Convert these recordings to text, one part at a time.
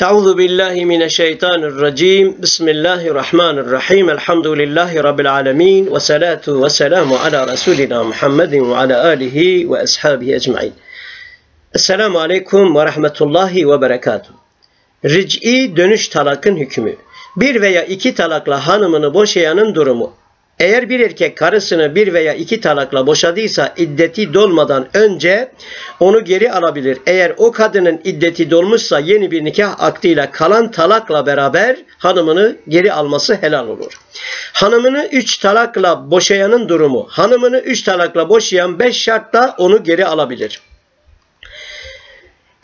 Euzu billahi mineşşeytanirracim. Bismillahirrahmanirrahim. Elhamdülillahi rabbil alamin ve salatu ve selamu ala resulina Muhammedin ve ala alihi ve ashabihi ecmaîn. Esselamu aleyküm ve rahmetullahi ve berekatuh. Ric'i dönüş talakın hükmü. Bir veya iki talakla hanımını boşayanın durumu. Eğer bir erkek karısını bir veya iki talakla boşadıysa iddeti dolmadan önce onu geri alabilir. Eğer o kadının iddeti dolmuşsa yeni bir nikah aktıyla kalan talakla beraber hanımını geri alması helal olur. Hanımını üç talakla boşayanın durumu. Hanımını üç talakla boşayan beş şartla onu geri alabilir.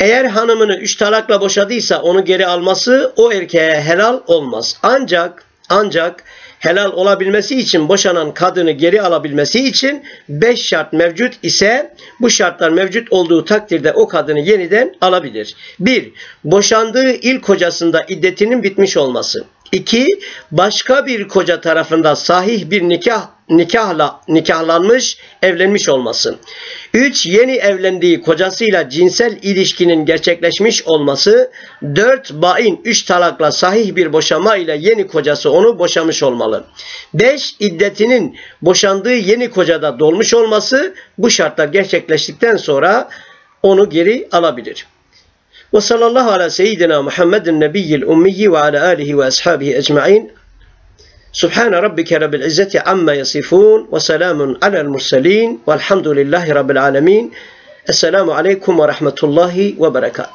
Eğer hanımını üç talakla boşadıysa onu geri alması o erkeğe helal olmaz. Ancak ancak helal olabilmesi için boşanan kadını geri alabilmesi için beş şart mevcut ise bu şartlar mevcut olduğu takdirde o kadını yeniden alabilir. 1. Boşandığı ilk kocasında iddetinin bitmiş olması. 2. Başka bir koca tarafından sahih bir nikah nikahla nikahlanmış, evlenmiş olması. 3. Yeni evlendiği kocasıyla cinsel ilişkinin gerçekleşmiş olması. 4. Bain 3 talakla sahih bir boşama ile yeni kocası onu boşamış olmalı. 5. İddetinin boşandığı yeni kocada dolmuş olması. Bu şartlar gerçekleştikten sonra onu geri alabilir. وصلى الله على سيدنا محمد النبي الأمي وعلى آله وأصحابه أجمعين. سبحان ربك رب العزة عما يصفون وسلام على المرسلين والحمد لله رب العالمين. السلام عليكم ورحمة الله وبركاته.